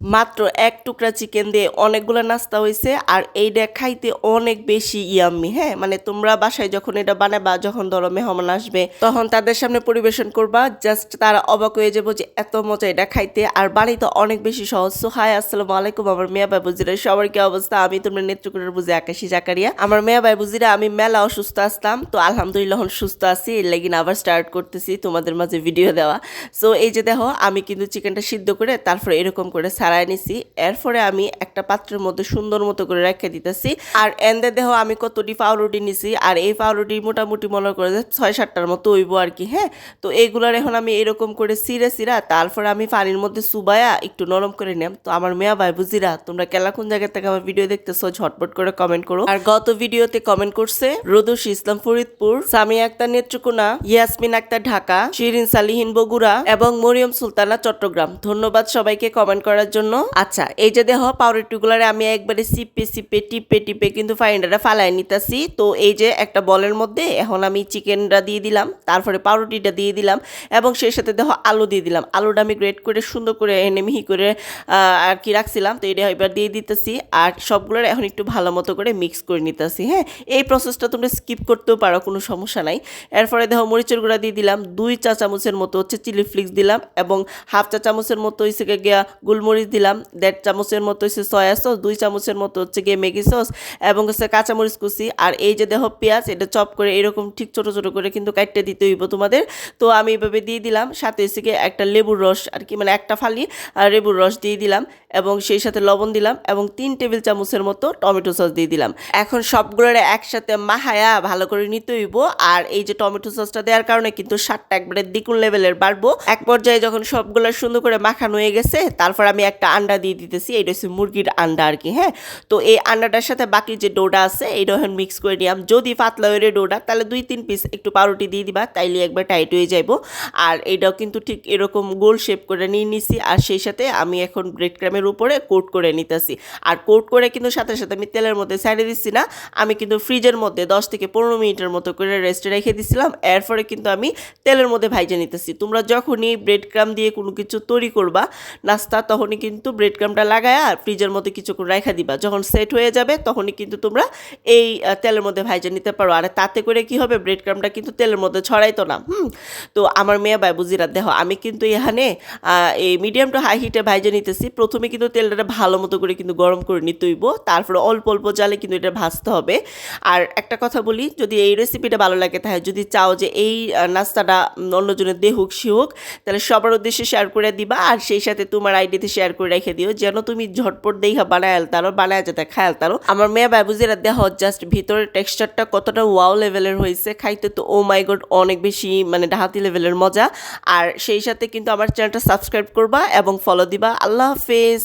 মাত্র এক টুকরা চিকেন দিয়ে অনেকগুলো নাস্তা হয়েছে আর এইটা খাইতে অনেক বেশি ইয়াম্মি হ্যাঁ? মানে তোমরা বাসায় যখন এটা বানাবা, যখন ধরো মেহমান আসবে, তখন তাদের সামনে পরিবেশন করবা জাস্ট তারা অবাক হয়ে যাব যে এত মজা এটা খাইতে, আর বাড়িতে অনেক বেশি সহজ। সো হাই আসসালামু আলাইকুম, আমার মেয়া ভাই বুজিরা, সবার কি অবস্থা? আমি তোমরা নেত্রকোনার বুঝে আকাশি জাকারিয়া। আমার মেয়া ভাই বুজিরা, আমি মেলা অসুস্থ আসতাম তো আলহামদুলিল্লাহ সুস্থ আছি, এর লাগিন আবার স্টার্ট করতেছি তোমাদের মাঝে ভিডিও দেওয়া। সো এই যে দেখো, আমি কিন্তু চিকেনটা সিদ্ধ করে তারপরে এরকম করে ছাড়াই নিছি। এরপরে আমি একটা পাত্রের মধ্যে সুন্দর মতো করে রেখে দিতেছি। আর এন্দে দেহ আমি কতটি পাউরুটি নিছি, আর এই পাউরুটি মোটামুটি মনে করে ছয় সাতটার মতো হইব আর কি হ্যাঁ? তো এইগুলার এখন আমি এরকম করে সিরে সিরা তারপরে আমি পানির মধ্যে সুবায়া একটু নরম করে নিলাম। তো আমার মেয়া ভাই বুঝিরা, তোমরা কেলা কোন জায়গা থেকে আমার ভিডিও দেখতেছো, ঝটপট করে কমেন্ট করো। আর গত ভিডিওতে কমেন্ট করছে, রোদুস ইসলাম ফরিদপুর সামি আক্তার নেত্রকোনা, ইয়াসমিন আক্তার ঢাকা, শিরিন সালিহীন বগুড়া এবং মরিয়ম সুলতানা চট্টগ্রাম। ধন্যবাদ সবাইকে কমেন্ট করার জন্য। আচ্ছা এই যে দেহ পাউরুটিগুলারে আমি একবারে সিপে সিপে টিপে টিপে কিন্তু ফাইন্ডারে ফালাই নিতেছি। তো এই যে একটা বলের মধ্যে এখন আমি চিকেনটা দিয়ে দিলাম, তারপরে পাউরুটিটা দিয়ে দিলাম এবং সেই সাথে দেখো আলু দিয়ে দিলাম। আলুটা আমি গ্রেট করে সুন্দর করে এনে মিহি করে আর কি রাখছিলাম, তো এটা এবার দিয়ে দিতেছি। আর সবগুলোর এখন একটু ভালো মতো করে মিক্স করে নিতেছি হ্যাঁ? এই প্রসেসটা তোমরা স্কিপ করতেও পারো, কোনো সমস্যা নাই। এরপরে দেখো মরিচের গুঁড়া দিয়ে দিলাম, দুই চা চামচের মতো হচ্ছে চিলি ফ্লিক্স দিলাম এবং হাফ চা চামচের মতো হচ্ছে গিয়া গোলমরিচ দিলাম, দেড় চামচের মতো হচ্ছে সয়া সস দুই চামচের মতো হচ্ছে গিয়ে ম্যাগি সস এবং হচ্ছে কাঁচামরিচ কুচি। আর এই যে দেহ পেঁয়াজ, এটা চপ করে এরকম ঠিক ছোট ছোট করে কিন্তু কাটতে দিতে হইব তোমাদের। তো আমি এভাবে দিয়ে দিলাম, সাথে হচ্ছে গিয়ে একটা লেবুর রস আর কি মানে একটা ফালি আর লেবুর রস দিয়ে দিলাম এবং সেই সাথে লবণ দিলাম এবং তিন টেবিল চামচের মতো টমেটো সস দিয়ে দিলাম। এখন সবগুলোর একসাথে মাহায়া ভালো করে নিতে হইব। আর এই যে টমেটো সসটা দেওয়ার কারণে কিন্তু স্বাদটা একবারে দ্বিগুণ লেভেলের বাড়বো। এক পর্যায়ে যখন সবগুলো সুন্দর করে মাখানো হয়ে গেছে, তারপর আমি একটা আন্ডা দিয়ে দিতেছি, এটা হচ্ছে মুরগির আন্ডা আর কি হ্যাঁ? তো এই আন্ডাটার সাথে বাকি যে ডোটা আছে এইটা এখন মিক্স করে নিলাম যদি পাতলা হয়ে ডোটা, তাহলে দুই তিন পিস একটু পাউরুটি দিয়ে দিবা, তাইলে একবার টাইট হয়ে যাইবো। আর এটাও কিন্তু ঠিক এরকম গোল শেপ করে নিয়ে নিছি, আর সেই সাথে আমি এখন ব্রেড ক্রামের উপরে কোট করে নিতেছি। আর কোট করে কিন্তু সাথে সাথে আমি তেলের মধ্যে সাইডে দিচ্ছি না, আমি কিন্তু ফ্রিজের মধ্যে দশ থেকে পনেরো মিনিটের মতো করে রেস্টে রেখে দিছিলাম, এরপরে কিন্তু আমি তেলের মধ্যে ভাইজে নিতেছি। তোমরা যখনই ব্রেড ক্রাম দিয়ে কোনো কিছু তৈরি করবা, নাস্তা তখনই কিন্তু ব্রেড ক্রামটা লাগায় আর ফ্রিজের মধ্যে কিছুক্ষণ রেখে দিবা। যখন সেট হয়ে যাবে, তখনই কিন্তু তোমরা এই তেলের মধ্যে ভাইজে নিতে পারো। আর তাতে করে কি হবে? ব্রেড ক্রামটা কিন্তু তেলের মধ্যে ছড়াইতো না। হুম? তো আমার মেয়ে ভাই বুঝিরা দেখো, আমি কিন্তু এখানে এই মিডিয়াম টু হাই হিটে ভাইজে নিতেছি। প্রথমে কিন্তু তেলটা ভালো মতো করে কিন্তু গরম করে নিতে হইব। তারপরে অল্প অল্প জালে কিন্তু এটা ভাজতে হবে। আর একটা কথা বলি, যদি এই রেসিপিটা ভালো লাগে, তাহলে যদি চাও যে এই নাস্তাটা অন্যজনের দেহুক সি হোক তাহলে সবার উদ্দেশ্যে শেয়ার করে দিবা। আর সেই সাথে তোমার আইডিতে শেয়ার করে রেখে দিও, যেন তুমি ঝটপট দেখা বানায় আলতারো বানায় যেতে খায় আলতারো আমার মেয়ে বাবুজিরা দেহ জাস্ট ভিতরের টেক্সচারটা কতটা ওয়াও লেভেলের হয়েছে খাইতে তো ও মাই গড অনেক বেশি মানে ডাহাতি লেভেলের মজা। আর সেই সাথে কিন্তু আমার চ্যানেলটা সাবস্ক্রাইব করবা এবং ফলো দিবা। আল্লাহ হাফেজ।